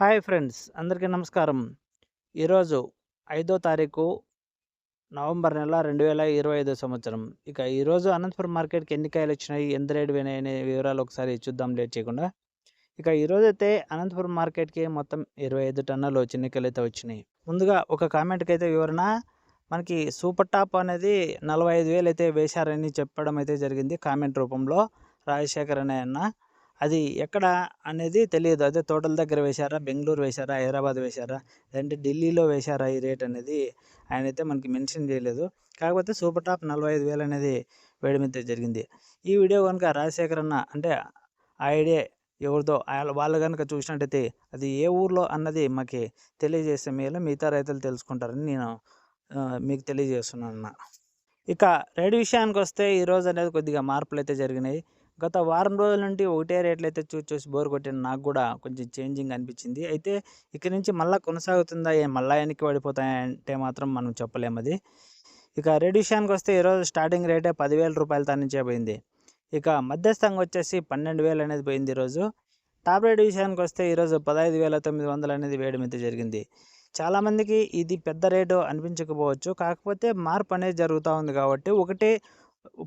Hi friends అందరికీ నమస్కారం. ఈరోజు ఐదో తారీఖు నవంబర్ నెల రెండు వేల ఇరవై ఐదో సంవత్సరం. ఇక ఈరోజు అనంతపురం మార్కెట్కి ఎన్ని కాయలు వచ్చినాయి ఎంత రేటు పోయినాయి అనే వివరాలు ఒకసారి చూద్దాం లేట్ చేయకుండా. ఇక ఈరోజు అయితే అనంతపురం మార్కెట్కి మొత్తం ఇరవై ఐదు టన్నులు చిన్నికలు అయితే వచ్చినాయి. ముందుగా ఒక కామెంట్కి అయితే వివరణ. మనకి సూపర్ టాప్ అనేది నలభై ఐదు వేలు అయితే వేశారని చెప్పడం అయితే జరిగింది. కామెంట్ రూపంలో రాజశేఖర్ అనే అన్న. అది ఎక్కడ అనేది తెలియదు. అదే తోటల దగ్గర వేశారా బెంగళూరు వేశారా హైదరాబాద్ వేశారా లేదంటే ఢిల్లీలో వేశారా ఈ రేట్ అనేది ఆయన అయితే మనకి మెన్షన్ చేయలేదు. కాకపోతే సూపర్ టాప్ నలభై ఐదు వేలు అనేది వేయడమైతే జరిగింది. ఈ వీడియో కనుక రాజశేఖర్ అన్న అంటే ఆ ఐడియా ఎవరిదో వాళ్ళు కనుక చూసినట్టయితే అది ఏ ఊర్లో అన్నది మాకు తెలియజేస్తే మేలు మిగతా రైతులు తెలుసుకుంటారని నేను మీకు తెలియజేస్తున్నాను అన్న. ఇక రైడ్ విషయానికి వస్తే ఈ రోజు అనేది కొద్దిగా మార్పులు అయితే జరిగినాయి. గత వారం రోజుల నుండి ఒకటే రేట్లు అయితే చూసి చూసి బోర్ కొట్టిన నాకు కూడా కొంచెం చేంజింగ్ అనిపించింది. అయితే ఇక్కడి నుంచి మళ్ళీ కొనసాగుతుందా ఏ మళ్ళా వెనక్కి పడిపోతాయంటే మాత్రం మనం చెప్పలేము అది. ఇక రేట్ విషయానికి వస్తే ఈరోజు స్టార్టింగ్ రేటే పదివేల రూపాయల నుంచే పోయింది. ఇక మధ్యస్థంగా వచ్చేసి పన్నెండు వేలు అనేది పోయింది ఈరోజు టాప్ రేట్ విషయానికి వస్తే ఈరోజు పదహైదు వేల తొమ్మిది వందలు అనేది వేయడం అయితే జరిగింది. చాలామందికి ఇది పెద్ద రేటు అనిపించకపోవచ్చు. కాకపోతే మార్పు అనేది జరుగుతూ ఉంది కాబట్టి ఒకటే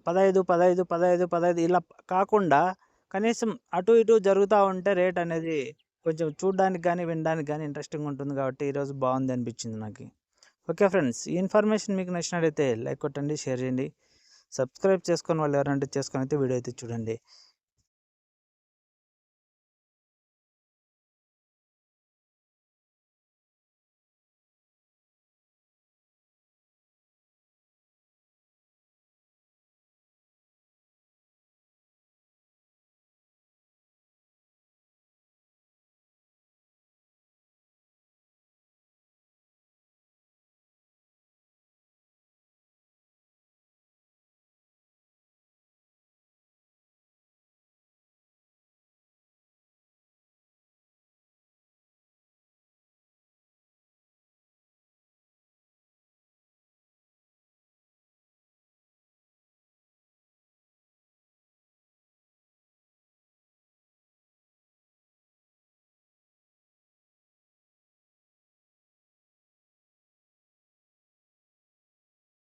పదహైదు పదహైదు పదహైదు పదహైదు ఇలా కాకుండా కనీసం అటు ఇటు జరుగుతూ ఉంటే రేట్ అనేది కొంచెం చూడడానికి కానీ వినడానికి కానీ ఇంట్రెస్టింగ్ ఉంటుంది కాబట్టి ఈరోజు బాగుంది అనిపించింది నాకు. ఓకే ఫ్రెండ్స్ ఈ ఇన్ఫర్మేషన్ మీకు నచ్చినట్లయితే లైక్ కొట్టండి షేర్ చేయండి. సబ్స్క్రైబ్ చేసుకొని వాళ్ళు ఎవరంటే చేసుకొని అయితే వీడియో అయితే చూడండి.